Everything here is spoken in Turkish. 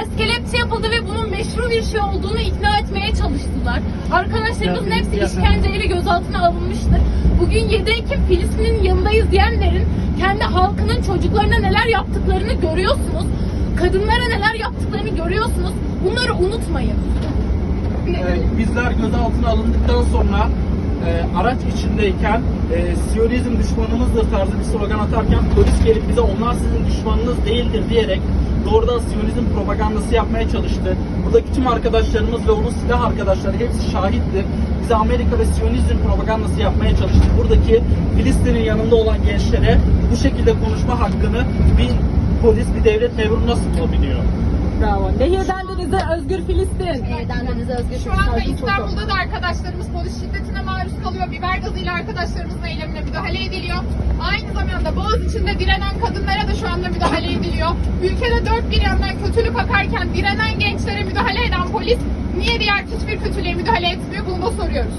ters kelepçe yapıldı ve bunun meşru bir şey olduğunu ikna etmeye çalıştılar. Arkadaşlarımızın hepsi işkenceyle gözaltına alınmıştır. Bugün 7 Ekim Filistin'in yanındayız diyenlerin kendi halkının çocuklarına neler yaptıklarını görüyorsunuz. Kadınlara neler yaptıklarını görüyorsunuz. Bunları unutmayın. Ee, bizler gözaltına alındıktan sonra e, araç içindeyken e, Siyonizm düşmanımızdır tarzı bir slogan atarken polis gelip bize onlar sizin düşmanınız değildir diyerek doğrudan Siyonizm propagandası yapmaya çalıştı. Buradaki tüm arkadaşlarımız ve onun silah arkadaşları hepsi şahittir. Bize Amerika ve Siyonizm propagandası yapmaya çalıştı. Buradaki Filistin'in yanında olan gençlere bu şekilde konuşma hakkını bir polis, bir devlet memuru nasıl bulabiliyor? Bravo. Nehirden denize özgür Filistin. Nehirden denize özgür Şu anda Filistin. İstanbul'da da arkadaşlarımız polis şiddetine maruz kalıyor. Biber gazıyla arkadaşlarımızın eylemine müdahale ediliyor. Aynı zamanda Boğaz içinde direnen kadınlara da şu anda müdahale ediliyor. Ülkede dört bir yandan kötülük akarken direnen gençlere müdahale eden polis niye diğer hiçbir kötülüğe müdahale etmiyor bunu da soruyoruz.